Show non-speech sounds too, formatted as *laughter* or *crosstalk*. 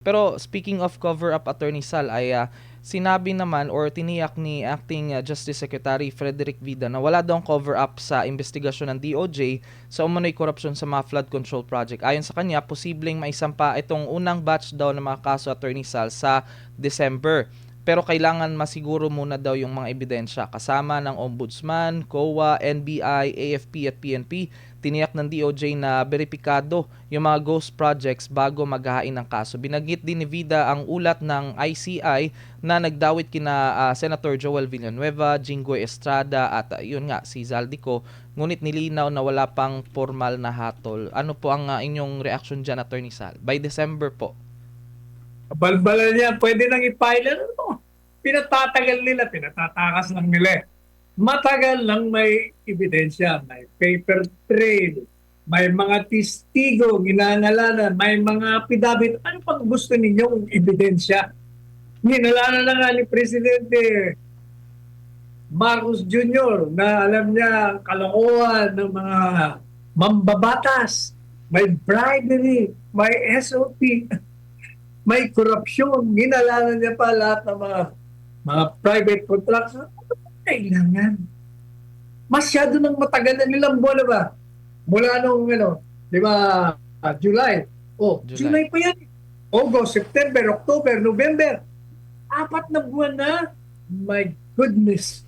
Pero speaking of cover-up Attorney Sal ay ah, sinabi naman or tiniyak ni Acting ah, Justice Secretary Frederick Vida na wala daw cover-up sa investigasyon ng DOJ sa umano'y korupsyon sa mga flood control project. Ayon sa kanya, posibleng maisampa itong unang batch daw ng mga kaso Attorney Sal sa December. Pero kailangan masiguro muna daw yung mga ebidensya kasama ng Ombudsman, COA, NBI, AFP at PNP. Tiniyak ng DOJ na beripikado yung mga ghost projects bago maghahain ng kaso. Binagit din ni Vida ang ulat ng ICI na nagdawit kina ah, Senator Joel Villanueva, Jinggoy Estrada at ah, yun nga si Zaldico. Ngunit nilinaw na wala pang formal na hatol. Ano po ang ah, inyong reaction dyan, Attorney Sal? By December po. Balbalan niya, pwede nang i-file. Ano? Pinatatagal nila, pinatatakas lang nila. eh. Matagal lang may ebidensya, may paper trail, may mga testigo, ginangalanan, may mga pidabit. Ano pang gusto ninyong ebidensya? Ninalanan na nga ni Presidente Marcos Jr. na alam niya ang kalokohan ng mga mambabatas. May bribery, may SOP *laughs* may korupsyon. Ginalanan niya pa lahat ng mga mga private contracts. Ba kailangan? Masyado nang matagal na nilang na ba? Mula nung, ano, di ba, ah, July. Oh, July. July. pa yan. August, September, October, November. Apat na buwan na. My goodness.